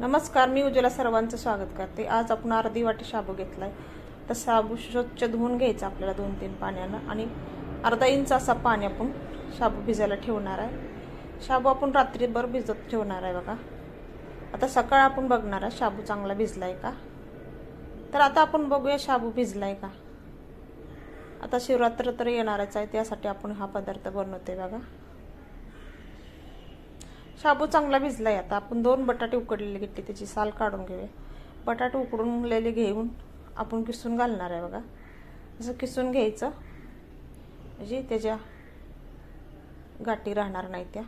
नमस्कार मी उज्ज्वला सर्वांचं स्वागत करते. आज आपण अर्धी वाटी शाबू घेतला आहे तर शाबू स्वच्छ धुवून घ्यायचा आपल्याला दोन तीन पाण्यानं. आणि अर्धा इंच असा पाणी आपण शाबू भिजायला ठेवणार आहे. शाबू आपण रात्रीभर भिजत ठेवणार आहे बघा. आता सकाळ आपण बघणार आहे शाबू चांगला भिजला आहे का? तर आता आपण बघूया शाबू भिजला आहे का? आता शिवरात्र तर येणारच आहे त्यासाठी आपण हा पदार्थ बनवते बघा. शाबू चांगला भिजला आहे आता. आपण दोन बटाटे उकडलेले घेतले त्याची साल काढून घेऊया. बटाटे उकडूनलेले घेऊन आपण किसून घालणार आहे बघा. असं किसून घ्यायचं. म्हणजे त्याच्या गाठी राहणार नाही त्या.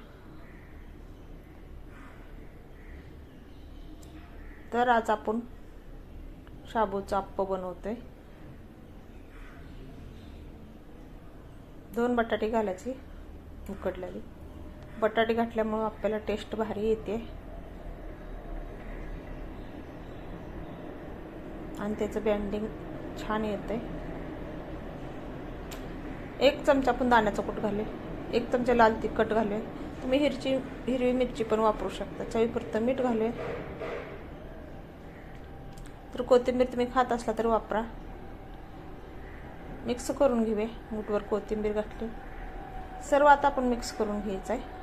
तर आज आपण शाबूचं अप्प बनवतोय. दोन बटाटे घालायची उकडलेली. बटाटे घातल्यामुळं आपल्याला टेस्ट भारी येते. आणि त्याचं बँडिंग छान येते एक चमचा आपण दाण्याचं कूट घाले एक चमचा लाल तिखट घाले तुम्ही हिरची हिरवी मिरची पण वापरू शकता. चवीपुरतं मीठ घाले तर कोथिंबीर तुम्ही खात असला तर वापरा. मिक्स करून घेऊया. मूठवर कोथिंबीर घातली. सर्व आता आपण मिक्स करून घ्यायचं आहे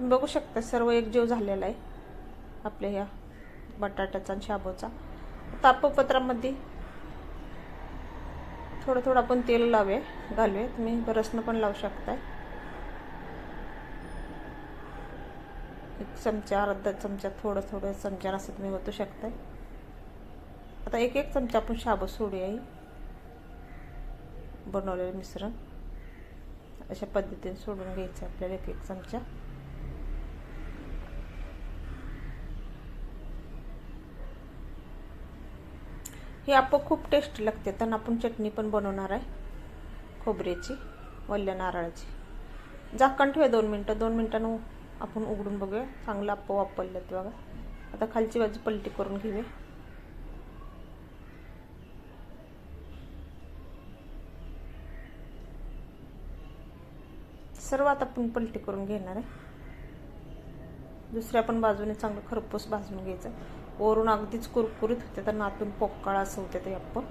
बघू शकता सर्व एकजीव झालेला आहे. आपल्या ह्या बटाट्याचा आणि शाबूचा. तापपत्रामध्ये थोडं थोडं आपण तेल लावूया घालूया. तुम्ही बरसनं पण लावू शकताय. एक चमचा अर्धा चमचा थोडं थोडं चमचा असं तुम्ही ओतू शकताय. आता एक एक चमचा आपण शाबू सोडूया बनवलेलं मिश्रण. अशा पद्धतीने सोडून घ्यायचं आपल्याला एक एक चमचा. हे आपण खूप टेस्टी लागते. तर आपण चटणी पण बनवणार आहे. खोबऱ्याची वल्ल्या नारळाची. झाकण ठेवा दोन मिनटं. दोन मिनटानं आपण उघडून बघूया. चांगलं आप्प वापरलं बघा. आता खालची बाजू पलटी करून घेऊया. सर्व आता आपण पलटी करून घेणार आहे. दुसऱ्या पण बाजूने चांगलं खरपूस भाजून घ्यायचं. वरून अगदीच कुरकुरीत होते तर नातून पोक्काळ असं होते ते आपण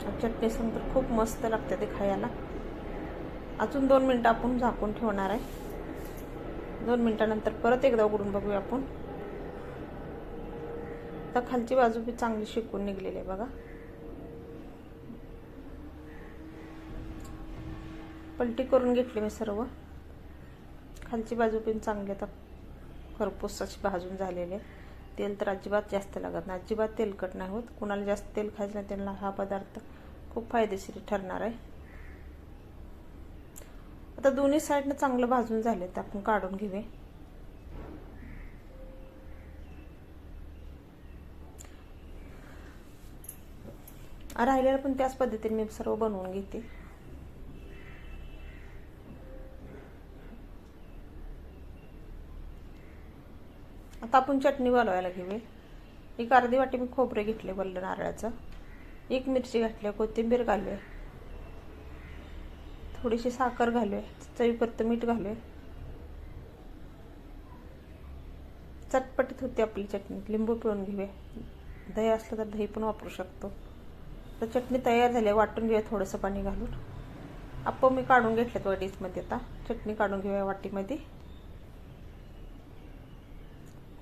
चटणी तर खूप मस्त लागते ते खायला. अजून दोन मिनटं आपण झाकून ठेवणार आहे. दोन मिनटानंतर परत एकदा उघडून बघूया आपण. तर खालची बाजू बी चांगली शिकून निघलेली आहे बघा. पलटी करून घेतली मी सर्व. खालची बाजू पण चांगली आता खरपूस अशी भाजून झालेले तेल तर अजिबात जास्त लागत नाही. अजिबात तेलकट नाही होत. कुणाला जास्त तेल खायचं नाही त्यांना हा पदार्थ खूप फायदेशीर ठरणार आहे. आता दोन्ही साईडनं चांगलं भाजून झाले तर आपण काढून घेऊया. राहिलेलं पण त्याच पद्धतीने मी सर्व बनवून घेते. आता आपण चटणी बनवायला घेऊया. एक अर्धी वाटी मी खोबरे घेतले वल्ल नारळाचं. एक मिरची घातली कोथिंबीर घालूया. थोडीशी साखर घालूया. चवीपुरतं मीठ घालूया. चटपटीत होती आपली चटणी. लिंबू पिळून घेऊया. दही असलं तर दही पण वापरू शकतो. तर चटणी तयार झाली आहे. वाटून घेऊया थोडंसं पाणी घालून. आपण मी काढून घेतल्यात वाटीमध्ये आता. चटणी काढून घेऊया वाटीमध्ये.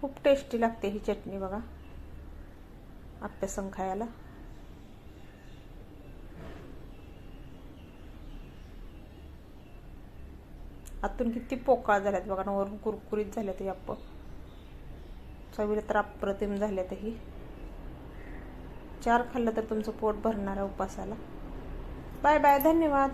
खूप टेस्टी लागते ही चटणी बघा. आप्यासंग खायला. आतून किती पोकळ झाल्यात बघा ना वरून कुरकुरीत झाल्यात ही आप चवीला तर अप्रतिम झाल्यात ही. चार खाल्लं तर तुमचं पोट भरणार आहे उपासाला. बाय बाय धन्यवाद.